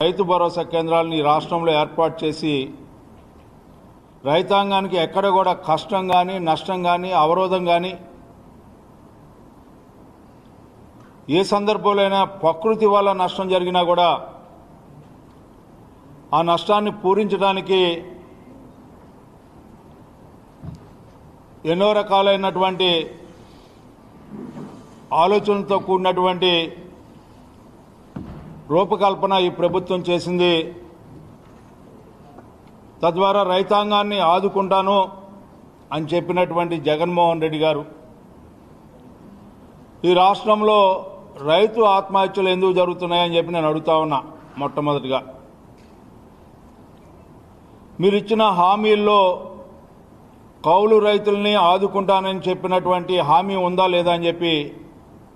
రైతు భరోసా కేంద్రాలను ఈ రాష్ట్రంలో ఏర్పాటు చేసి రైతాంగానికి ఎక్కడ కూడా కష్టం కానీ నష్టం కానీ అవరోధం కానీ ఏ సందర్భంలోనైనా ప్రకృతి వల్ల నష్టం జరిగినా కూడా ఆ నష్టాన్ని పూరించడానికి ఎన్నో రకాలైనటువంటి ఆలోచనలతో కూడినటువంటి రూపకల్పన ఈ ప్రభుత్వం చేసింది. తద్వారా రైతాంగాన్ని ఆదుకుంటాను అని చెప్పినటువంటి జగన్మోహన్ రెడ్డి గారు. ఈ రాష్ట్రంలో రైతు ఆత్మహత్యలు ఎందుకు జరుగుతున్నాయని చెప్పి నేను అడుగుతా ఉన్నా మొట్టమొదటిగా. మీరు ఇచ్చిన హామీల్లో కౌలు రైతుల్ని ఆదుకుంటానని చెప్పినటువంటి హామీ ఉందా లేదా అని చెప్పి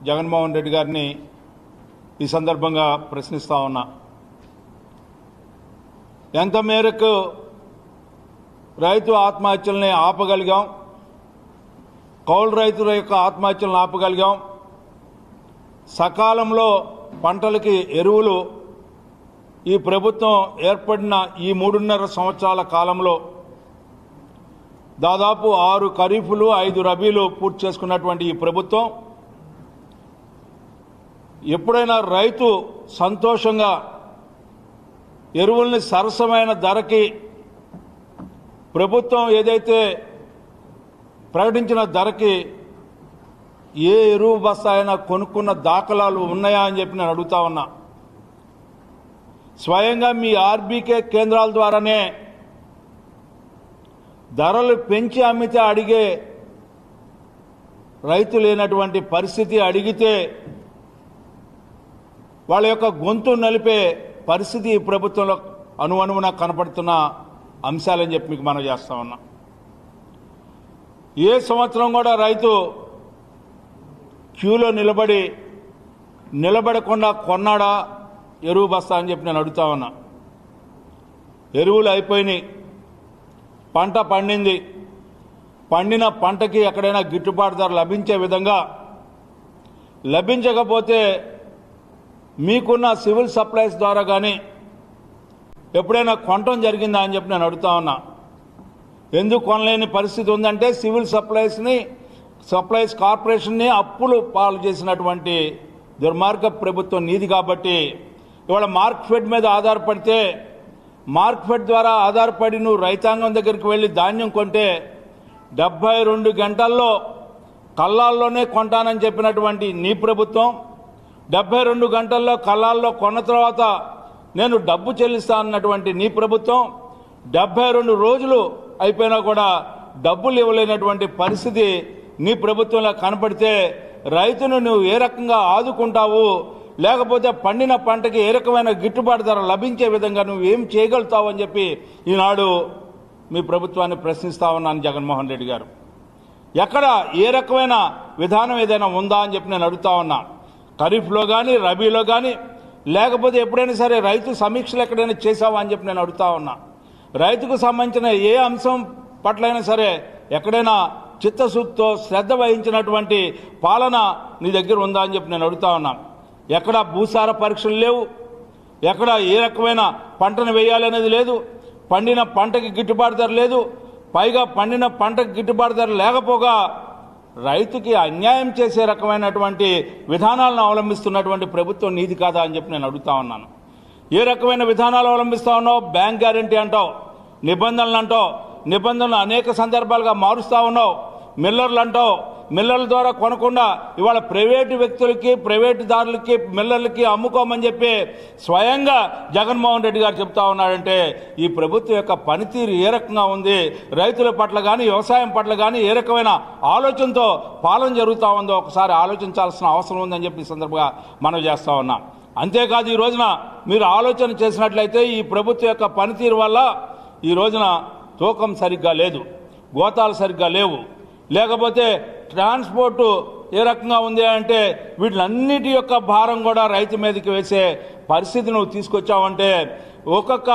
జగన్మోహన్ రెడ్డి గారిని ఈ సందర్భంగా ప్రశ్నిస్తా ఉన్నా. ఎంత మేరకు రైతు ఆత్మహత్యల్ని ఆపగలిగాం? కౌలు రైతుల యొక్క ఆత్మహత్యలను ఆపగలిగాం? సకాలంలో పంటలకి ఎరువులు ఈ ప్రభుత్వం ఏర్పడిన ఈ మూడున్నర సంవత్సరాల కాలంలో దాదాపు ఆరు ఖరీఫ్లు ఐదు రబీలు పూర్తి చేసుకున్నటువంటి ఈ ప్రభుత్వం ఎప్పుడైనా రైతు సంతోషంగా ఎరువుల్ని సరసమైన ధరకి ప్రభుత్వం ఏదైతే ప్రకటించిన ధరకి ఏ ఎరువు బస్తా అయినా కొనుక్కున్న దాఖలాలు ఉన్నాయా అని చెప్పి నేను అడుగుతా ఉన్నా. స్వయంగా మీ ఆర్బీకే కేంద్రాల ద్వారానే ధరలు పెంచి అమ్మితే అడిగే రైతు లేనటువంటి పరిస్థితి అడిగితే వాళ్ళ యొక్క గొంతు నలిపే పరిస్థితి ఈ ప్రభుత్వంలో అనువనువున కనపడుతున్న అంశాలని చెప్పి మీకు మనం చేస్తా ఉన్నాం. ఏ సంవత్సరం కూడా రైతు క్యూలో నిలబడి నిలబడకుండా కొన్నాడా ఎరువు బస్తా అని చెప్పి నేను అడుగుతా ఉన్నా. ఎరువులు అయిపోయినాయి. పంట పండింది. పండిన పంటకి ఎక్కడైనా గిట్టుబాటు ధర లభించే విధంగా లభించకపోతే మీకున్న సివిల్ సప్లైస్ ద్వారా కానీ ఎప్పుడైనా కొనటం జరిగిందా అని చెప్పి నేను అడుగుతా ఉన్నా. ఎందుకు కొనలేని పరిస్థితి ఉందంటే సివిల్ సప్లైస్ని సప్లైస్ కార్పొరేషన్ని అప్పులు పాలు చేసినటువంటి దుర్మార్గ ప్రభుత్వం నీది కాబట్టి ఇవాళ మార్క్ఫెడ్ మీద ఆధారపడితే మార్కెట్ ద్వారా ఆధారపడి నువ్వు రైతాంగం దగ్గరికి వెళ్ళి ధాన్యం కొంటే డెబ్బై రెండు గంటల్లో కళ్ళాల్లోనే కొంటానని చెప్పినటువంటి నీ ప్రభుత్వం డెబ్బై రెండు గంటల్లో కళ్ళాల్లో కొన్న తర్వాత నేను డబ్బు చెల్లిస్తా అన్నటువంటి నీ ప్రభుత్వం డెబ్బై రెండు రోజులు అయిపోయినా కూడా డబ్బులు ఇవ్వలేనటువంటి పరిస్థితి నీ ప్రభుత్వంలో కనపడితే రైతును నువ్వు ఏ రకంగా ఆదుకుంటావు? లేకపోతే పండిన పంటకి ఏ రకమైన గిట్టుబాటు ధర లభించే విధంగా నువ్వు ఏం చేయగలుగుతావు అని చెప్పి ఈనాడు మీ ప్రభుత్వాన్ని ప్రశ్నిస్తా ఉన్నాను జగన్మోహన్ రెడ్డి గారు. ఎక్కడ ఏ రకమైన విధానం ఏదైనా ఉందా అని చెప్పి నేను అడుగుతా ఉన్నాను ఖరీఫ్లో కానీ రబీలో కానీ లేకపోతే ఎప్పుడైనా సరే రైతు సమీక్షలు ఎక్కడైనా చేసావా అని చెప్పి నేను అడుగుతా ఉన్నా. రైతుకు సంబంధించిన ఏ అంశం పట్లైనా సరే ఎక్కడైనా చిత్తశుద్ధితో శ్రద్ధ వహించినటువంటి పాలన నీ దగ్గర ఉందా అని చెప్పి నేను అడుగుతా ఉన్నా. ఎక్కడ భూసార పరీక్షలు లేవు? ఎక్కడ ఏ రకమైన పంటను వేయాలనేది లేదు? పండిన పంటకి గిట్టుబాటు ధర లేదు? పైగా పండిన పంటకి గిట్టుబాటు ధర లేకపోగా రైతుకి అన్యాయం చేసే రకమైనటువంటి విధానాలను అవలంబిస్తున్నటువంటి ప్రభుత్వం నీది కాదా అని చెప్పి నేను అడుగుతా ఉన్నాను. ఏ రకమైన విధానాలు అవలంబిస్తా ఉన్నావు? బ్యాంక్ గ్యారంటీ అంటావు నిబంధనలు అంటావు నిబంధనలు అనేక సందర్భాలుగా మారుస్తా ఉన్నావు మిల్లర్లు అంటావు మిల్లర్ల ద్వారా కొనకుండా ఇవాళ ప్రైవేటు వ్యక్తులకి ప్రైవేటు దారులకి మిల్లర్లకి అమ్ముకోమని చెప్పి స్వయంగా జగన్మోహన్ రెడ్డి గారు చెప్తా ఉన్నాడంటే ఈ ప్రభుత్వం యొక్క పనితీరు ఏ రకంగా ఉంది రైతుల పట్ల కానీ వ్యవసాయం పట్ల కానీ ఏ రకమైన ఆలోచనతో పాలన జరుగుతూ ఉందో ఒకసారి ఆలోచించాల్సిన అవసరం ఉందని చెప్పి సందర్భంగా మనం చేస్తూ ఉన్నాం. అంతేకాదు ఈ రోజున మీరు ఆలోచన చేసినట్లయితే ఈ ప్రభుత్వం యొక్క పనితీరు వల్ల ఈ రోజున తూకం సరిగ్గా లేదు గోతాలు సరిగ్గా లేవు. లేకపోతే ట్రాన్స్పోర్టు ఏ రకంగా ఉంది అంటే వీటిలన్నిటి యొక్క భారం కూడా రైతు మీదకి వేసే పరిస్థితి నువ్వు తీసుకొచ్చావంటే ఒక్కొక్క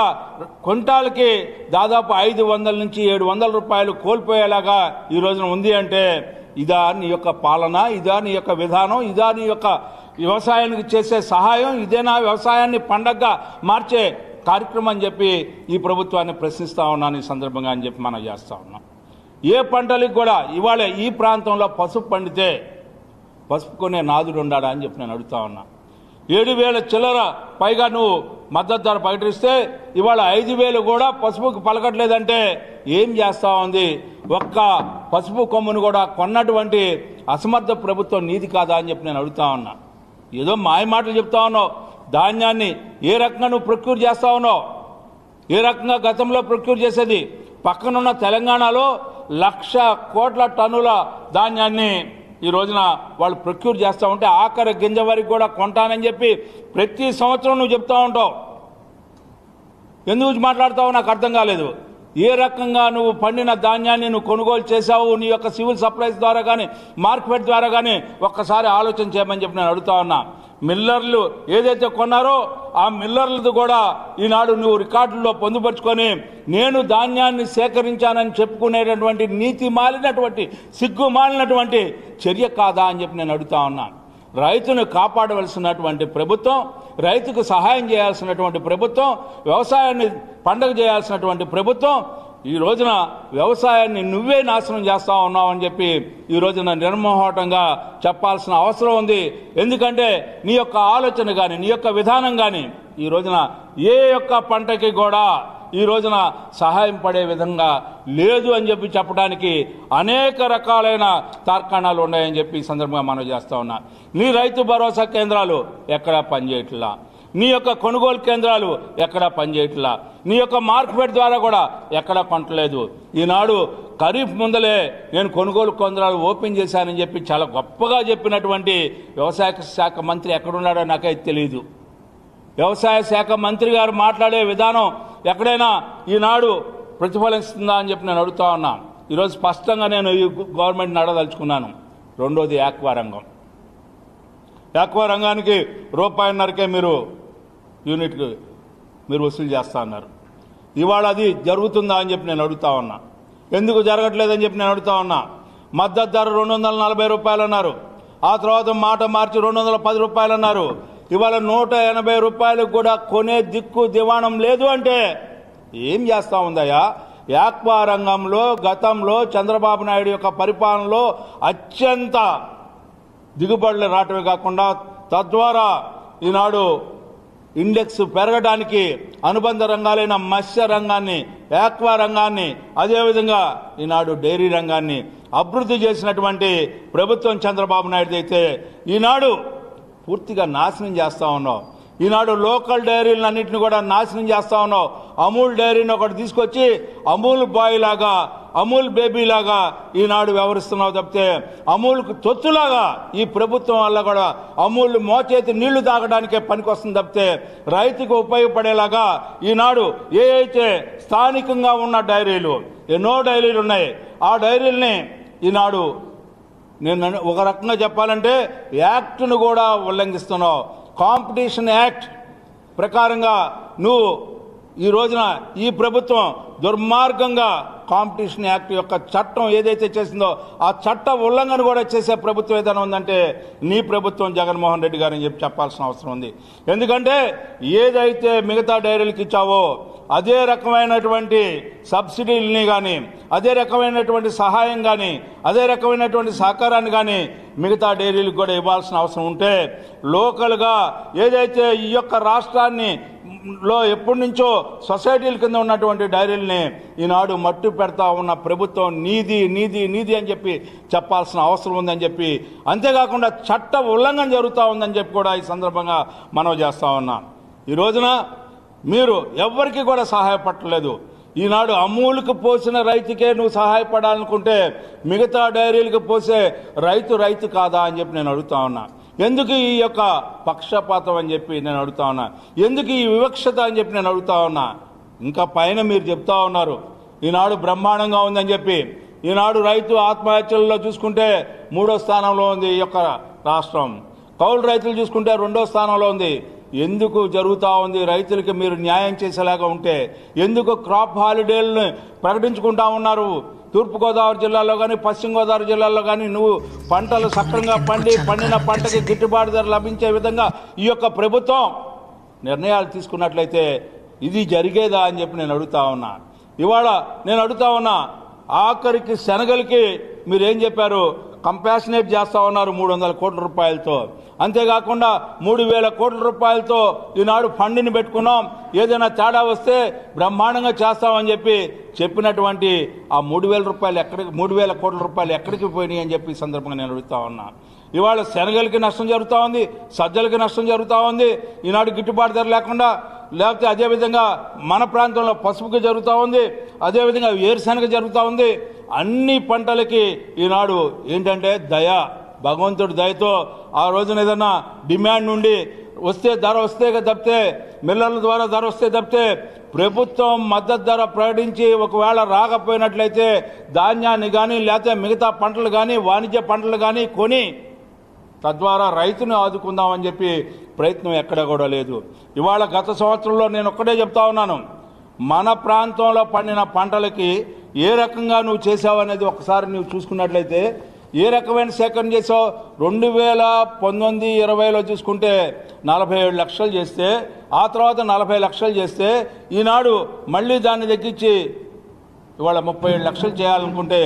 క్వింటాల్కి దాదాపు ఐదు వందల నుంచి ఏడు వందల రూపాయలు కోల్పోయేలాగా ఈ రోజున ఉంది అంటే ఇదా నీ యొక్క పాలన ఇదా నీ యొక్క విధానం ఇదా నీ యొక్క వ్యవసాయానికి చేసే సహాయం ఇదేనా వ్యవసాయాన్ని పండగగా మార్చే కార్యక్రమం అని చెప్పి ఈ ప్రభుత్వాన్ని ప్రశ్నిస్తా ఉన్నాను ఈ సందర్భంగా అని చెప్పి మనం చేస్తా ఉన్నాం. ఏ పంటలకు కూడా ఇవాళ ఈ ప్రాంతంలో పసుపు పండితే పసుపు కొనే నాదుడు ఉండాడా అని చెప్పి నేను అడుగుతా ఉన్నా. ఏడు వేల చిల్లర పైగా నువ్వు మద్దతు ధర ప్రకటిస్తే ఇవాళ ఐదు వేలు కూడా పసుపుకు పలకట్లేదంటే ఏం చేస్తా ఉంది? ఒక్క పసుపు కొమ్మును కూడా కొన్నటువంటి అసమర్థ ప్రభుత్వం నీది కాదా అని చెప్పి నేను అడుగుతా ఉన్నా. ఏదో మాయ మాటలు చెప్తా ఉన్నావు. ధాన్యాన్ని ఏ రకంగా నువ్వు ప్రొక్యూర్ చేస్తా ఉన్నావు? ఏ రకంగా గతంలో ప్రొక్యూర్ చేసేది? పక్కనున్న తెలంగాణలో లక్ష కోట్ల టన్నుల ధాన్యాన్ని ఈ రోజున వాళ్ళు ప్రొక్యూర్ చేస్తూ ఉంటే ఆఖరి గింజ వరకు కూడా కొంటానని చెప్పి ప్రతి సంవత్సరం నువ్వు చెప్తా ఉంటావు. ఎందుకు మాట్లాడతావు నాకు అర్థం కాలేదు. ఏ రకంగా నువ్వు పండిన ధాన్యాన్ని నువ్వు కొనుగోలు చేశావు? నీ యొక్క సివిల్ సప్లైస్ ద్వారా కానీ మార్కెట్ ద్వారా కానీ ఒక్కసారి ఆలోచన చేయమని చెప్పి నేను అడుగుతా ఉన్నా. మిల్లర్లు ఏదైతే కొన్నారో ఆ మిల్లర్లది కూడా ఈనాడు నువ్వు రికార్డుల్లో పొందుపరుచుకొని నేను ధాన్యాన్ని సేకరించానని చెప్పుకునేటటువంటి నీతి మాలినటువంటి సిగ్గు మాలినటువంటి చర్య కాదా అని చెప్పి నేను అడుగుతా ఉన్నాను రైతును కాపాడవలసినటువంటి ప్రభుత్వం రైతుకు సహాయం చేయాల్సినటువంటి ప్రభుత్వం వ్యవసాయాన్ని పండగ చేయాల్సినటువంటి ప్రభుత్వం ఈ రోజున వ్యవసాయాన్ని నువ్వే నాశనం చేస్తా ఉన్నావు అని చెప్పి ఈ రోజున నిర్మోహటంగా చెప్పాల్సిన అవసరం ఉంది. ఎందుకంటే నీ యొక్క ఆలోచన కానీ నీ యొక్క విధానం కానీ ఈ రోజున ఏ యొక్క పంటకి కూడా ఈ రోజున సహాయం పడే విధంగా లేదు అని చెప్పి చెప్పడానికి అనేక రకాలైన తార్కాణాలు ఉన్నాయని చెప్పి ఈ సందర్భంగా మనం చేస్తా ఉన్నా. నీ రైతు భరోసా కేంద్రాలు ఎక్కడా పనిచేయట్లా? నీ యొక్క కొనుగోలు కేంద్రాలు ఎక్కడా పనిచేయట్లా? నీ యొక్క మార్కెట్ ద్వారా కూడా ఎక్కడా కొంటలేదు. ఈనాడు ఖరీఫ్ ముందలే నేను కొనుగోలు కేంద్రాలు ఓపెన్ చేశానని చెప్పి చాలా గొప్పగా చెప్పినటువంటి వ్యవసాయ శాఖ మంత్రి ఎక్కడున్నాడో నాకైతే తెలియదు వ్యవసాయ శాఖ మంత్రి గారు మాట్లాడే విధానం ఎక్కడైనా ఈనాడు ప్రతిఫలిస్తుందా అని చెప్పి నేను అడుగుతా ఉన్నా. ఈరోజు స్పష్టంగా నేను ఈ గవర్నమెంట్ని అడదలుచుకున్నాను రెండోది యాక్వా రంగం. యాక్వా రంగానికి రూపాయిన్నరకే మీరు యూనిట్కి మీరు వసూలు చేస్తా అన్నారు. ఇవాళ అది జరుగుతుందా అని చెప్పి నేను అడుగుతా ఉన్నా. ఎందుకు జరగట్లేదని చెప్పి నేను అడుగుతా ఉన్నా. మద్దతు ధర రెండు వందల నలభై రూపాయలు అన్నారు ఆ తర్వాత మాట మార్చి రెండు వందల పది రూపాయలు అన్నారు ఇవాళ నూట ఎనభై రూపాయలకు కూడా కొనే దిక్కు దివాణం లేదు అంటే ఏం చేస్తా ఉందయ్యా? యాక్వా రంగంలో గతంలో చంద్రబాబు నాయుడు యొక్క పరిపాలనలో అత్యంత దిగుబడులు రావటమే కాకుండా తద్వారా ఈనాడు ఇండెక్స్ పెరగడానికి అనుబంధ రంగాలైన మత్స్య రంగాన్ని యాక్వా రంగాన్ని అదేవిధంగా ఈనాడు డైరీ రంగాన్ని అభివృద్ధి చేసినటువంటి ప్రభుత్వం చంద్రబాబు నాయుడు అయితే ఈనాడు పూర్తిగా నాశనం చేస్తూ ఉన్నాం. ఈనాడు లోకల్ డైరీలన్నింటిని కూడా నాశనం చేస్తా ఉన్నావు. అమూల్ డైరీని ఒకటి తీసుకొచ్చి అమూల్ బాయ్ లాగా అమూల్ బేబీ లాగా ఈనాడు వ్యవహరిస్తున్నావు తప్పితే అమూల్కు తొత్తులాగా ఈ ప్రభుత్వం వల్ల కూడా అమూల్ మోచేతి నీళ్ళు తాగడానికే పనికొస్తుంది తప్పితే రైతుకు ఉపయోగపడేలాగా ఈనాడు ఏ అయితే స్థానికంగా ఉన్న డైరీలు ఎన్నో డైరీలు ఉన్నాయి. ఆ డైరీల్ని ఈనాడు నేను ఒక రకంగా చెప్పాలంటే యాక్ట్ను కూడా ఉల్లంఘిస్తున్నావు. కాంపిటీషన్ యాక్ట్ ప్రకారంగా నువ్వు ఈ రోజున ఈ ప్రభుత్వం దుర్మార్గంగా కాంపిటీషన్ యాక్ట్ యొక్క చట్టం ఏదైతే చేసిందో ఆ చట్ట ఉల్లంఘన కూడా చేసే ప్రభుత్వం ఏదైనా ఉందంటే నీ ప్రభుత్వం జగన్మోహన్ రెడ్డి గారని చెప్పి చెప్పాల్సిన అవసరం ఉంది. ఎందుకంటే ఏదైతే మిగతా డైరీలకు ఇచ్చావో అదే రకమైనటువంటి సబ్సిడీలని కానీ అదే రకమైనటువంటి సహాయం కానీ అదే రకమైనటువంటి సహకారాన్ని కానీ మిగతా డైరీలకు కూడా ఇవ్వాల్సిన అవసరం ఉంటే లోకల్గా ఏదైతే ఈ యొక్క రాష్ట్రాన్ని లో ఎప్పటి నుంచో సొసైటీల కింద ఉన్నటువంటి డైరీల్ని ఈనాడు మట్టు పెడతా ఉన్న ప్రభుత్వం నీది నీది నీది అని చెప్పి చెప్పాల్సిన అవసరం ఉందని చెప్పి అంతేకాకుండా చట్ట ఉల్లంఘన జరుగుతూ ఉందని చెప్పి కూడా ఈ సందర్భంగా మనం చేస్తూ ఉన్నాం. ఈ రోజున మీరు ఎవ్వరికి కూడా సహాయపడలేదు. ఈనాడు అమూలుకు పోసిన రైతుకే నువ్వు సహాయపడాలనుకుంటే మిగతా డైరీలకు పోసే రైతు రైతు కాదా అని చెప్పి నేను అడుగుతా ఉన్నా. ఎందుకు ఈ యొక్క పక్షపాతం అని చెప్పి నేను అడుగుతా ఉన్నా? ఎందుకు ఈ వివక్షత అని చెప్పి నేను అడుగుతా ఉన్నా? ఇంకా పైన మీరు చెప్తా ఉన్నారు ఈనాడు బ్రహ్మాండంగా ఉందని చెప్పి. ఈనాడు రైతు ఆత్మహత్యల్లో చూసుకుంటే మూడో స్థానంలో ఉంది ఈ యొక్క రాష్ట్రం. కౌలు రైతులు చూసుకుంటే రెండో స్థానంలో ఉంది. ఎందుకు జరుగుతూ ఉంది? రైతులకి మీరు న్యాయం చేసేలాగా ఉంటే ఎందుకు క్రాప్ హాలిడేలను ప్రకటించుకుంటా ఉన్నారు? తూర్పుగోదావరి జిల్లాలో కానీ పశ్చిమ గోదావరి జిల్లాలో కానీ నువ్వు పంటలు సక్రంగా పండి పండిన పంటకి గిట్టుబాటు ధర లభించే విధంగా ఈ యొక్క ప్రభుత్వం నిర్ణయాలు తీసుకున్నట్లయితే ఇది జరిగేదా అని చెప్పి నేను అడుగుతా ఉన్నా. ఇవాళ నేను అడుగుతా ఉన్నా ఆఖరికి శనగలకి మీరేం చెప్పారు? కంపాషనేట్ చేస్తా ఉన్నారు మూడు వందల కోట్ల రూపాయలతో. అంతేకాకుండా మూడు వేల కోట్ల రూపాయలతో ఈనాడు ఫండ్ని పెట్టుకున్నాం. ఏదైనా తేడా వస్తే బ్రహ్మాండంగా చేస్తామని చెప్పి చెప్పినటువంటి ఆ మూడు వేల రూపాయలు ఎక్కడికి మూడు వేల కోట్ల రూపాయలు ఎక్కడికి పోయినాయి అని చెప్పి సందర్భంగా నేను అడుగుతా ఉన్నా. ఇవాళ శనగలకి నష్టం జరుగుతూ ఉంది సజ్జలకి నష్టం జరుగుతూ ఉంది ఈనాడు గిట్టుబాటు ధర లేకుండా లేకపోతే అదేవిధంగా మన ప్రాంతంలో పసుపుకి జరుగుతూ ఉంది అదేవిధంగా వేరుశనగ జరుగుతూ ఉంది అన్ని పంటలకి ఈనాడు ఏంటంటే దయ భగవంతుడి దయతో ఆ రోజున ఏదన్నా డిమాండ్ నుండి వస్తే ధర వస్తే తప్పితే మిల్లర్ల ద్వారా ధర వస్తే తప్పితే ప్రభుత్వం మద్దతు ధర ప్రకటించి ఒకవేళ రాకపోయినట్లయితే ధాన్యాన్ని కానీ లేకపోతే మిగతా పంటలు కానీ వాణిజ్య పంటలు కానీ కొని తద్వారా రైతును ఆదుకుందామని చెప్పి ప్రయత్నం ఎక్కడ కూడా లేదు. ఇవాళ గత సంవత్సరంలో నేను ఒక్కటే చెప్తా ఉన్నాను. మన ప్రాంతంలో పండిన పంటలకి ఏ రకంగా నువ్వు చేసావు అనేది ఒకసారి నువ్వు చూసుకున్నట్లయితే ఏ రకమైన సేకరణ చేసావు? రెండు వేల పంతొమ్మిది ఇరవైలో చూసుకుంటే నలభై ఏడు లక్షలు చేస్తే ఆ తర్వాత నలభై లక్షలు చేస్తే ఈనాడు మళ్ళీ దాన్ని తగ్గించి ఇవాళ ముప్పై ఏడు లక్షలు చేయాలనుకుంటే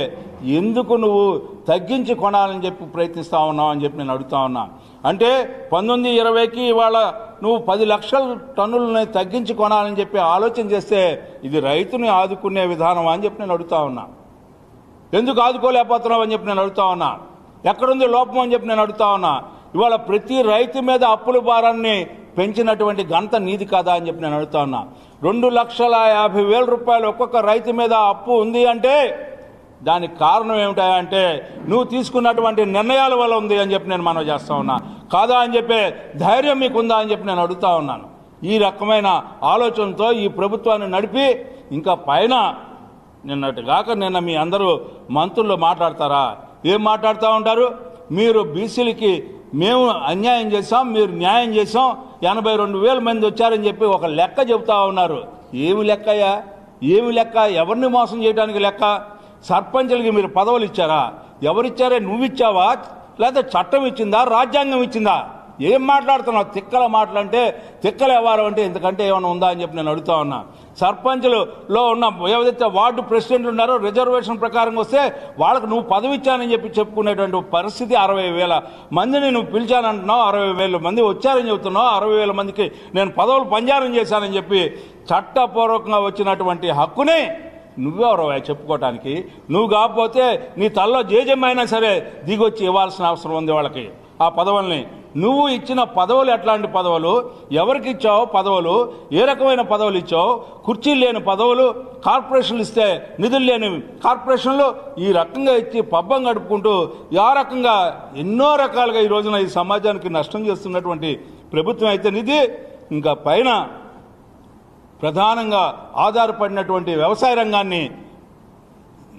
ఎందుకు నువ్వు తగ్గించి కొనాలని చెప్పి ప్రయత్నిస్తా ఉన్నావు అని చెప్పి నేను అడుగుతా ఉన్నా. అంటే పంతొమ్మిది ఇరవైకి ఇవాళ నువ్వు పది లక్షల టన్నులని తగ్గించి కొనాలని చెప్పి ఆలోచన చేస్తే ఇది రైతుని ఆదుకునే విధానం అని చెప్పి నేను అడుగుతా ఉన్నా. ఎందుకు ఆదుకోలేకపోతున్నావు అని చెప్పి నేను అడుగుతా ఉన్నా. ఎక్కడుంది లోపం అని చెప్పి నేను అడుగుతా ఉన్నా. ఇవాళ ప్రతి రైతు మీద అప్పుల భారాన్ని పెంచినటువంటి ఘనత నీది కాదా అని చెప్పి నేను అడుగుతా ఉన్నా. రెండు లక్షల యాభై వేల రూపాయలు ఒక్కొక్క రైతు మీద అప్పు ఉంది అంటే దానికి కారణం ఏమిటంటే నువ్వు తీసుకున్నటువంటి నిర్ణయాల వల్ల ఉంది అని చెప్పి నేను మనం చేస్తా ఉన్నా. కాదా అని చెప్పే ధైర్యం మీకుందా అని చెప్పి నేను అడుగుతా ఉన్నాను. ఈ రకమైన ఆలోచనతో ఈ ప్రభుత్వాన్ని నడిపి ఇంకా పైన నిన్నటిగాక నిన్న మీ అందరూ మంత్రులు మాట్లాడతారా? ఏం మాట్లాడుతూ ఉంటారు? మీరు బీసీలకి మేము అన్యాయం చేసాం మీరు న్యాయం చేసాం ఎనభై రెండు వేల మంది వచ్చారని చెప్పి ఒక లెక్క చెబుతా ఉన్నారు. ఏమి లెక్కయ్యా? ఏమి లెక్క? ఎవరిని మోసం చేయడానికి లెక్క? సర్పంచులకి మీరు పదవులు ఇచ్చారా? ఎవరిచ్చారే? నువ్వు ఇచ్చావా లేదా చట్టం ఇచ్చిందా? రాజ్యాంగం ఇచ్చిందా? ఏం మాట్లాడుతున్నావు? తిక్కల మాటలంటే తిక్కల వ్యవహారం అంటే ఎందుకంటే ఏమైనా ఉందా అని చెప్పి నేను అడుగుతా ఉన్నా. సర్పంచులలో ఉన్న ఏదైతే వార్డు ప్రెసిడెంట్లు ఉన్నారో రిజర్వేషన్ ప్రకారం వస్తే వాళ్ళకు నువ్వు పదవి ఇచ్చానని చెప్పి చెప్పుకునేటువంటి పరిస్థితి అరవై వేల మందిని నువ్వు పిలిచానంటున్నావు అరవై వేల మంది వచ్చారని చెబుతున్నావు అరవై వేల మందికి నేను పదవులు పంజారం చేశానని చెప్పి చట్టపూర్వకంగా వచ్చినటువంటి హక్కుని నువ్వెవరో చెప్పుకోవటానికి నువ్వు కాకపోతే నీ తల్లో జేజమ్మైనా సరే దిగొచ్చి ఇవ్వాల్సిన అవసరం ఉంది వాళ్ళకి. ఆ పదవుల్ని. నువ్వు ఇచ్చిన పదవులు ఎట్లాంటి పదవులు? ఎవరికి ఇచ్చావు పదవులు? ఏ రకమైన పదవులు ఇచ్చావు? కుర్చీలు లేని పదవులు కార్పొరేషన్లు ఇస్తే నిధులు లేని కార్పొరేషన్లు ఈ రకంగా ఇచ్చి పబ్బం గడుపుకుంటూ ఆ రకంగా ఎన్నో రకాలుగా ఈ రోజున ఈ సమాజానికి నష్టం చేస్తున్నటువంటి ప్రభుత్వం అయితే నిధి. ఇంకా పైన ప్రధానంగా ఆధారపడినటువంటి వ్యవసాయ రంగాన్ని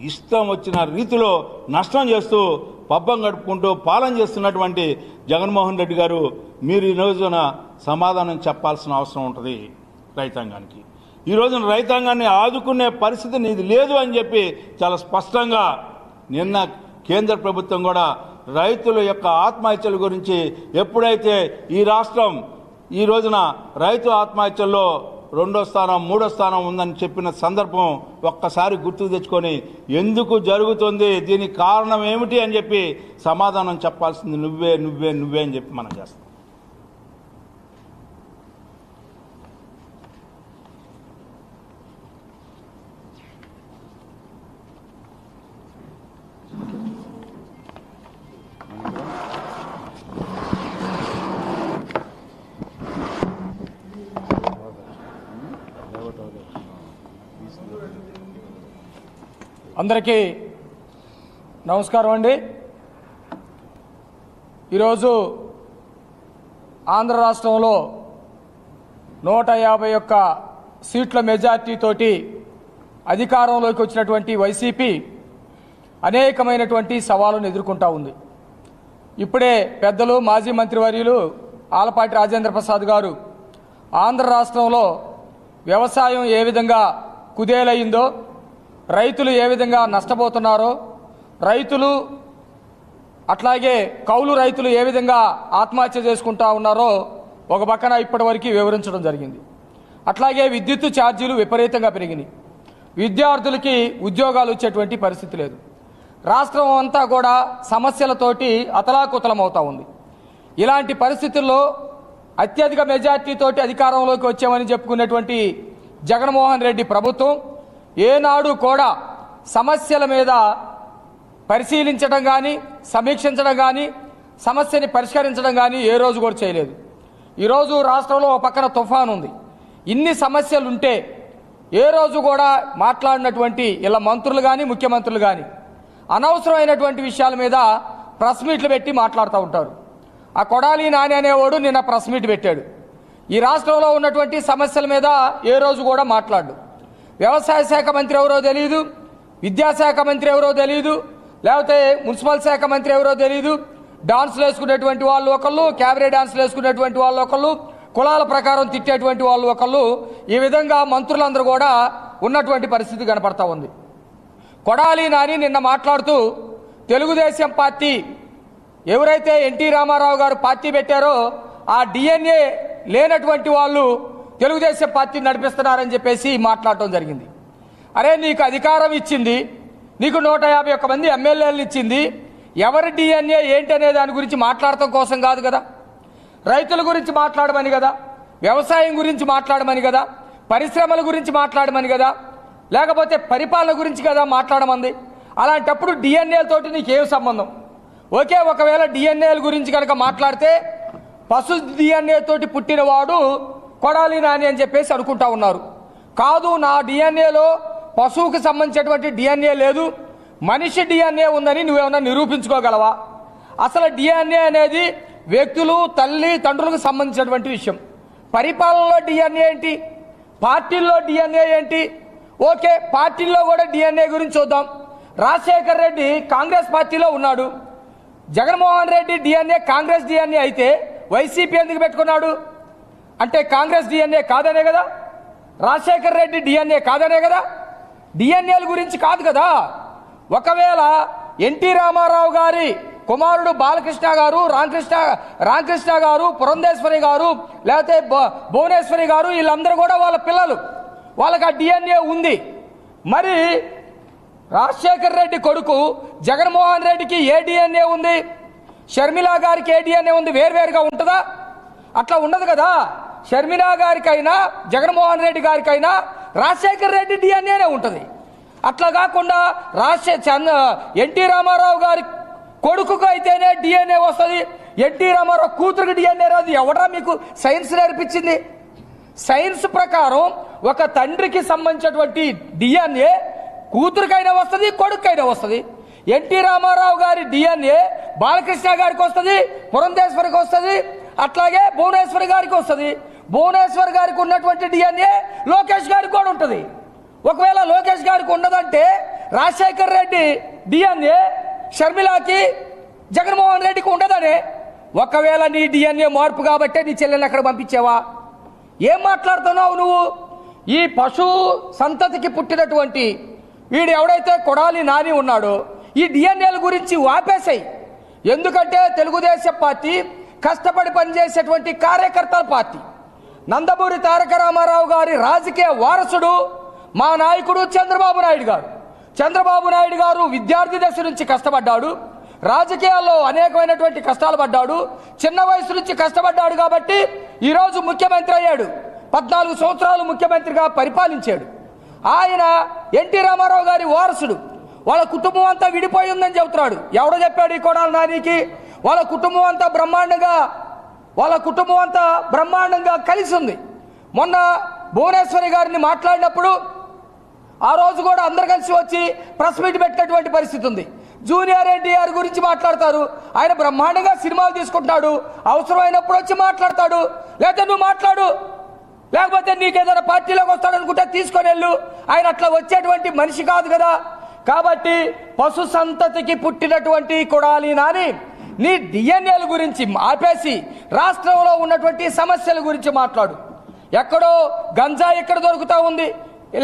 ఇష్టం వచ్చిన రీతిలో నష్టం చేస్తూ పబ్బం గడుపుకుంటూ పాలన చేస్తున్నటువంటి జగన్మోహన్ రెడ్డి గారు మీరు ఈ రోజున సమాధానం చెప్పాల్సిన అవసరం ఉంటుంది రైతాంగానికి. ఈ రోజున రైతాంగాన్ని ఆదుకునే పరిస్థితి నీది లేదు అని చెప్పి చాలా స్పష్టంగా నిన్న కేంద్ర ప్రభుత్వం కూడా రైతుల యొక్క ఆత్మహత్యల గురించి ఎప్పుడైతే ఈ రాష్ట్రం ఈ రోజున రైతు ఆత్మహత్యల్లో రెండో స్థానం మూడో స్థానం ఉందని చెప్పిన సందర్భం ఒక్కసారి గుర్తు తెచ్చుకొని ఎందుకు జరుగుతుంది? దీనికి కారణం ఏమిటి అని చెప్పి సమాధానం చెప్పాల్సింది నువ్వే నువ్వే నువ్వే అని చెప్పి మనం చేస్తాం. అందరికీ నమస్కారం అండి. ఈరోజు ఆంధ్ర రాష్ట్రంలో నూట యాభై ఒక్క సీట్ల మెజార్టీతోటి అధికారంలోకి వచ్చినటువంటి వైసీపీ అనేకమైనటువంటి సవాళ్ళను ఎదుర్కొంటా ఉంది. ఇప్పుడే పెద్దలు మాజీ మంత్రివర్యులు ఆలపాటి రాజేంద్ర ప్రసాద్ గారు ఆంధ్ర రాష్ట్రంలో వ్యవసాయం ఏ విధంగా కుదేలయ్యిందో రైతులు ఏ విధంగా నష్టపోతున్నారో రైతులు అట్లాగే కౌలు రైతులు ఏ విధంగా ఆత్మహత్య చేసుకుంటా ఉన్నారో ఒక పక్కన ఇప్పటివరకు వివరించడం జరిగింది. అట్లాగే విద్యుత్ ఛార్జీలు విపరీతంగా పెరిగినాయి. విద్యార్థులకి ఉద్యోగాలు వచ్చేటువంటి పరిస్థితి లేదు. రాష్ట్రం అంతా కూడా సమస్యలతోటి అతలాకుతలం అవుతా ఉంది. ఇలాంటి పరిస్థితుల్లో అత్యధిక మెజార్టీతోటి అధికారంలోకి వచ్చామని చెప్పుకున్నటువంటి జగన్మోహన్ రెడ్డి ప్రభుత్వం ఏనాడు కూడా సమస్యల మీద పరిశీలించడం కానీ సమీక్షించడం కానీ సమస్యని పరిష్కరించడం కానీ ఏ రోజు కూడా చేయలేదు. ఈరోజు రాష్ట్రంలో ఒక పక్కన తుఫాన్ ఉంది. ఇన్ని సమస్యలు ఉంటే ఏ రోజు కూడా మాట్లాడినటువంటి ఇలా మంత్రులు కానీ ముఖ్యమంత్రులు కానీ అనవసరమైనటువంటి విషయాల మీద ప్రెస్ మీట్లు పెట్టి మాట్లాడుతూ ఉంటారు. ఆ కొడాలి నాని అనేవాడు నిన్న ప్రెస్ మీట్ పెట్టాడు. ఈ రాష్ట్రంలో ఉన్నటువంటి సమస్యల మీద ఏ రోజు కూడా మాట్లాడు వ్యవసాయ శాఖ మంత్రి ఎవరో తెలియదు విద్యాశాఖ మంత్రి ఎవరో తెలియదు లేకపోతే మున్సిపల్ శాఖ మంత్రి ఎవరో తెలియదు డాన్సులు వేసుకునేటువంటి వాళ్ళు ఒకళ్ళు క్యాబరే డాన్సులు వేసుకునేటువంటి వాళ్ళు ఒకళ్ళు కులాల ప్రకారం తిట్టేటువంటి వాళ్ళు ఒకళ్ళు. ఈ విధంగా మంత్రులందరూ కూడా ఉన్నటువంటి పరిస్థితి కనపడతా ఉంది. కొడాలి నాని నిన్న మాట్లాడుతూ తెలుగుదేశం పార్టీ ఎవరైతే ఎన్టీ రామారావు గారు పార్టీ పెట్టారో ఆ డిఎన్ఏ లేనటువంటి వాళ్ళు తెలుగుదేశం పార్టీ నడిపిస్తున్నారని చెప్పేసి మాట్లాడటం జరిగింది. అరే నీకు అధికారం ఇచ్చింది. నీకు నూట యాభై ఒక్క మంది ఎమ్మెల్యేలు ఇచ్చింది. ఎవరి డిఎన్ఏ ఏంటి అనే దాని గురించి మాట్లాడటం కోసం కాదు కదా. రైతుల గురించి మాట్లాడమని కదా. వ్యవసాయం గురించి మాట్లాడమని కదా. పరిశ్రమల గురించి మాట్లాడమని కదా. లేకపోతే పరిపాలన గురించి కదా మాట్లాడమంది. అలాంటప్పుడు డిఎన్ఏలతోటి నీకు ఏం సంబంధం? ఓకే ఒకవేళ డిఎన్ఏల గురించి కనుక మాట్లాడితే పశు డిఎన్ఏ తోటి పుట్టినవాడు కొడాలి నాని అని చెప్పేసి అనుకుంటా ఉన్నారు. కాదు నా డిఎన్ఏలో పశువుకి సంబంధించినటువంటి డిఎన్ఏ లేదు. మనిషి డిఎన్ఏ ఉందని నువ్వేమన్నా నిరూపించుకోగలవా? అసలు డిఎన్ఏ అనేది వ్యక్తులు తల్లి తండ్రులకు సంబంధించినటువంటి విషయం. పరిపాలనలో డిఎన్ఏ ఏంటి? పార్టీల్లో డిఎన్ఏ ఏంటి? ఓకే పార్టీల్లో కూడా డిఎన్ఏ గురించి చూద్దాం. రాజశేఖర్ రెడ్డి కాంగ్రెస్ పార్టీలో ఉన్నాడు. Jaganmohan Reddy DNA Congress DNA అయితే వైసీపీ ఎందుకు పెట్టుకున్నాడు? అంటే కాంగ్రెస్ డిఎన్ఏ కాదనే కదా? రాజశేఖర్ రెడ్డి డిఎన్ఏ కాదనే కదా? డిఎన్ఏల గురించి కాదు కదా? ఒకవేళ ఎన్టీ రామారావు గారి కుమారుడు బాలకృష్ణ గారు రామకృష్ణ రామకృష్ణ గారు పురంధేశ్వరి గారు లేకపోతే భువనేశ్వరి గారు వీళ్ళందరూ కూడా వాళ్ళ పిల్లలు. వాళ్ళకి ఆ డిఎన్ఏ ఉంది. మరి రాజశేఖర్ రెడ్డి కొడుకు జగన్మోహన్ రెడ్డికి ఏ డిఎన్ఏ ఉంది? షర్మిలా గారికి ఏ డిఎన్ఏ ఉంది? వేరువేరుగా ఉంటుందా? అట్లా ఉండదు కదా? షర్మిల గారికైనా జగన్మోహన్ రెడ్డి గారికైనా రాజశేఖర్ రెడ్డి డిఎన్ఏనే ఉంటుంది. అట్లా కాకుండా రాజశే చంద్ర ఎన్టీ రామారావు గారి కొడుకుకు అయితేనే డిఎన్ఏ వస్తుంది. ఎన్టీ రామారావు కూతురికి డిఎన్ఏ రాదు. ఎవడా మీకు సైన్స్ నేర్పించింది? సైన్స్ ప్రకారం ఒక తండ్రికి సంబంధించినటువంటి డిఎన్ఏ కూతురికైనా వస్తుంది కొడుకైనా వస్తుంది. ఎన్టీ రామారావు గారి డిఎన్ఏ బాలకృష్ణ గారికి వస్తుంది పురంధేశ్వరికి వస్తుంది అట్లాగే భువనేశ్వరి గారికి వస్తుంది. భువనేశ్వర్ గారికి ఉన్నటువంటి డిఎన్ఏ లోకేష్ గారికి కూడా ఉంటుంది. ఒకవేళ లోకేష్ గారికి ఉన్నదంటే రాజశేఖర్ రెడ్డి డిఎన్ఏ షర్మిలాకి జగన్మోహన్ రెడ్డికి ఉండదనే. ఒకవేళ నీ డిఎన్ఏ మార్పు కాబట్టే నీ చెల్లెల్ని అక్కడ పంపించావా? ఏం మాట్లాడుతున్నావు నువ్వు? ఈ పశువు సంతతికి పుట్టినటువంటి వీడు ఎవడైతే కొడాలి నాని ఉన్నాడో ఈ డిఎన్ఏల గురించి వాపేసాయి. ఎందుకంటే తెలుగుదేశం పార్టీ కష్టపడి పనిచేసేటువంటి కార్యకర్తల పార్టీ. నందమూరి తారక రామారావు గారి రాజకీయ వారసుడు మా నాయకుడు చంద్రబాబు నాయుడు గారు. చంద్రబాబు నాయుడు గారు విద్యార్థి దశ నుంచి కష్టపడ్డాడు. రాజకీయాల్లో అనేకమైనటువంటి కష్టాలు పడ్డాడు. చిన్న వయసు నుంచి కష్టపడ్డాడు కాబట్టి ఈరోజు ముఖ్యమంత్రి అయ్యాడు. పద్నాలుగు సంవత్సరాలు ముఖ్యమంత్రిగా పరిపాలించాడు. ఆయన ఎన్టీ రామారావు గారి వారసుడు. వాళ్ళ కుటుంబం అంతా విడిపోయి ఉందని చెబుతున్నాడు. ఎవడో చెప్పాడు ఈ కొడాల నానికి? వాళ్ళ కుటుంబం అంతా బ్రహ్మాండంగా వాళ్ళ కుటుంబం అంతా బ్రహ్మాండంగా కలిసి ఉంది మొన్న భువనేశ్వరి గారిని మాట్లాడినప్పుడు ఆ రోజు కూడా అందరు కలిసి వచ్చి ప్రెస్ మీట్ పెట్టినటువంటి పరిస్థితి ఉంది. జూనియర్ ఎన్టీఆర్ గురించి మాట్లాడతారు. ఆయన బ్రహ్మాండంగా సినిమాలు తీసుకుంటున్నాడు. అవసరమైనప్పుడు వచ్చి మాట్లాడతాడు. లేదా నువ్వు మాట్లాడు. లేకపోతే నీకు ఏదైనా పార్టీలోకి వస్తాడనుకుంటే తీసుకొని వెళ్ళు. ఆయన అట్లా వచ్చేటువంటి మనిషి కాదు కదా. కాబట్టి పశు సంతతికి పుట్టినటువంటి కొడాలి నాని నీ డిఎన్ఏల గురించి ఆపేసి రాష్ట్రంలో ఉన్నటువంటి సమస్యల గురించి మాట్లాడు. ఎక్కడో గంజా ఎక్కడ దొరుకుతా ఉంది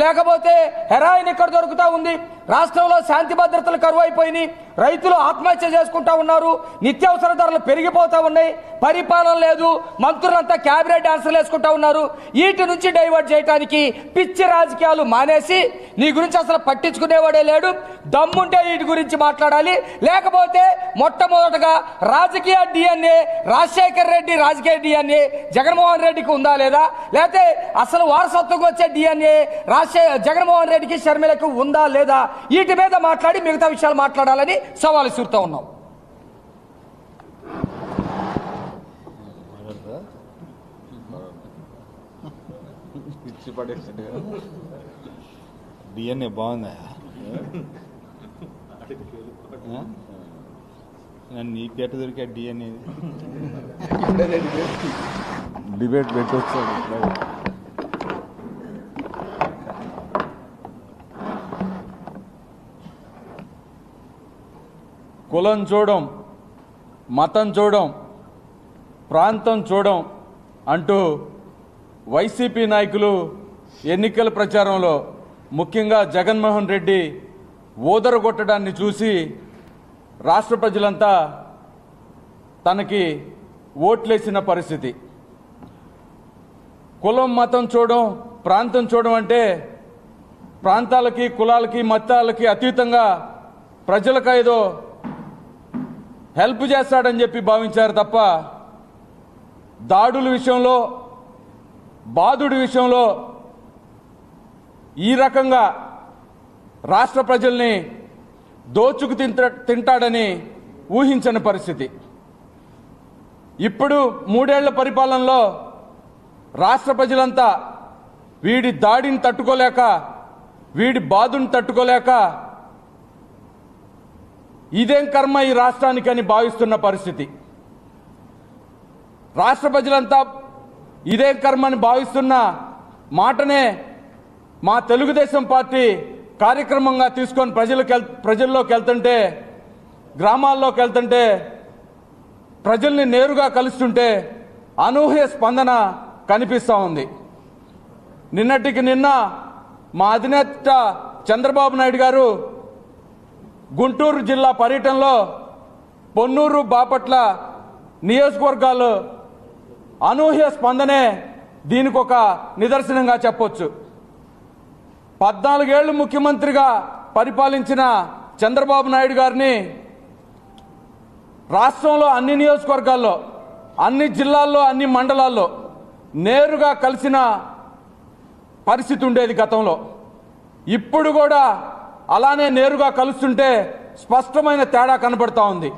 లేకపోతే హెరాయిన్ ఎక్కడ దొరుకుతా ఉంది రాష్ట్రంలో శాంతి భద్రతలు కరువు అయిపోయినాయి రైతులు ఆత్మహత్య చేసుకుంటా ఉన్నారు. నిత్యావసర ధరలు పెరిగిపోతూ ఉన్నాయి. పరిపాలన లేదు. మంత్రులంతా క్యాబినెట్ ఆన్సర్లు వేసుకుంటా ఉన్నారు. వీటి నుంచి డైవర్ట్ చేయడానికి పిచ్చి రాజకీయాలు మానేసి నీ గురించి అసలు పట్టించుకునేవాడే లేడు. దమ్ముంటే వీటి గురించి మాట్లాడాలి. లేకపోతే మొట్టమొదటగా రాజకీయ డిఎన్ఏ రాజశేఖర్ రెడ్డి రాజకీయ డిఎన్ఏ జగన్మోహన్ రెడ్డికి ఉందా లేదా? లేకపోతే అసలు వారసత్వంగా వచ్చే డిఎన్ఏ రాజశేఖర్ జగన్మోహన్ రెడ్డికి షర్మిలకు ఉందా లేదా? వీటి మీద మాట్లాడి మిగతా విషయాలు మాట్లాడాలని సవాలు విసురుతూ ఉన్నాం. డిఎన్ఏ బాగుందా? నీకు ఎట్ట దొరికా డిఎన్ఏ? డిబేట్ పెట్టొచ్చాడు కులం చూడం మతం చూడం ప్రాంతం చూడం అంటూ వైసీపీ నాయకులు ఎన్నికల ప్రచారంలో ముఖ్యంగా జగన్మోహన్ రెడ్డి ఓదరగొట్టడాన్ని చూసి రాష్ట్ర ప్రజలంతా తనకి ఓట్లేసిన పరిస్థితి. కులం మతం చూడడం ప్రాంతం చూడడం అంటే ప్రాంతాలకి కులాలకి మతాలకి అతీతంగా ప్రజలకు ఏదో హెల్ప్ చేస్తాడని చెప్పి భావించారు తప్ప దాడుల విషయంలో బాధుడి విషయంలో ఈ రకంగా రాష్ట్ర ప్రజల్ని దోచుకు తింట తింటాడని ఊహించని పరిస్థితి. ఇప్పుడు మూడేళ్ళ పరిపాలనలో రాష్ట్ర ప్రజలంతా వీడి దాడిని తట్టుకోలేక వీడి బాధుని తట్టుకోలేక ఇదేం కర్మ ఈ రాష్ట్రానికి అని భావిస్తున్న పరిస్థితి? రాష్ట్ర ప్రజలంతా ఇదేం కర్మ అని భావిస్తున్న మాటనే మా తెలుగుదేశం పార్టీ కార్యక్రమంగా తీసుకొని ప్రజలకు ప్రజల్లోకి వెళ్తుంటే గ్రామాల్లోకి వెళ్తుంటే ప్రజల్ని నేరుగా కలుస్తుంటే అనూహ్య స్పందన కనిపిస్తూ ఉంది. నిన్నటికి నిన్న మా అధినేత చంద్రబాబు నాయుడు గారు గుంటూరు జిల్లా పర్యటనలో పొన్నూరు బాపట్ల నియోజకవర్గాలు అనూహ్య స్పందనే దీనికి ఒక నిదర్శనంగా చెప్పొచ్చు. పద్నాలుగేళ్ళు ముఖ్యమంత్రిగా పరిపాలించిన చంద్రబాబు నాయుడు గారిని రాష్ట్రంలో అన్ని నియోజకవర్గాల్లో అన్ని జిల్లాల్లో అన్ని మండలాల్లో నేరుగా కలిసిన పరిస్థితి ఉండేది గతంలో. ఇప్పుడు కూడా అలానే నేరుగా కలుస్తుంటే స్పష్టమైన తేడా కనబడతా ఉంది.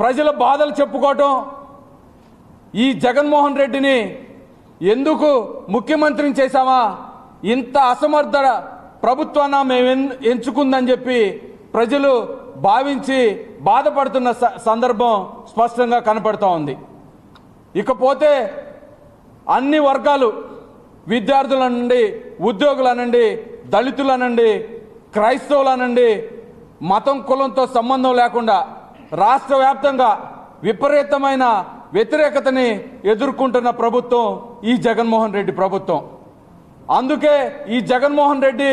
ప్రజల బాధలు చెప్పుకోవటం ఈ జగన్మోహన్ రెడ్డిని ఎందుకు ముఖ్యమంత్రిని చేశామా? ఇంత అసమర్థ ప్రభుత్వాన మేము ఎంచుకుందని చెప్పి ప్రజలు భావించి బాధపడుతున్న స- సందర్భం స్పష్టంగా కనపడుతూ ఉంది. ఇకపోతే అన్ని వర్గాలు విద్యార్థులనండి ఉద్యోగులనండి దళితులనండి క్రైస్తవులనండి మతం కులంతో సంబంధం లేకుండా రాష్ట్ర వ్యాప్తంగా విపరీతమైన వ్యతిరేకతని ఎదుర్కొంటున్న ప్రభుత్వం ఈ జగన్మోహన్ రెడ్డి ప్రభుత్వం. అందుకే ఈ జగన్మోహన్ రెడ్డి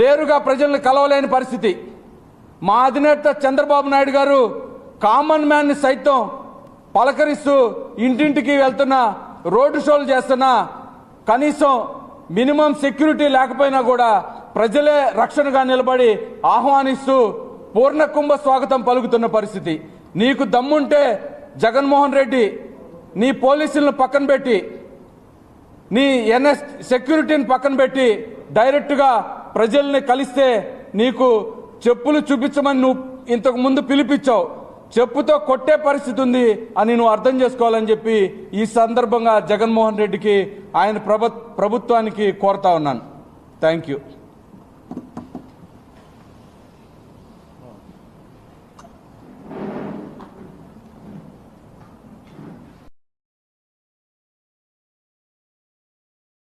నేరుగా ప్రజల్ని కలవలేని పరిస్థితి. మా అధినేత చంద్రబాబు నాయుడు గారు కామన్ మ్యాన్ని సైతం పలకరిస్తూ ఇంటింటికి వెళ్తున్న రోడ్డు షోలు చేస్తున్నా కనీసం మినిమం సెక్యూరిటీ లేకపోయినా కూడా ప్రజలే రక్షణగా నిలబడి ఆహ్వానిస్తూ పూర్ణకుంభ స్వాగతం పలుకుతున్న పరిస్థితి. నీకు దమ్ముంటే జగన్మోహన్ రెడ్డి నీ పోలీసులను పక్కన పెట్టి నీ ఎన్ఎస్ సెక్యూరిటీని పక్కన పెట్టి డైరెక్ట్గా ప్రజల్ని కలిస్తే నీకు చెప్పులు చూపించమని నువ్వు ఇంతకు ముందు పిలిపించావు. చెప్పుతో కొట్టే పరిస్థితి ఉంది అని నువ్వు అర్థం చేసుకోవాలని చెప్పి ఈ సందర్భంగా జగన్మోహన్ రెడ్డికి ఆయన ప్రభు ప్రభుత్వానికి కోరుతా ఉన్నాను. Thank you.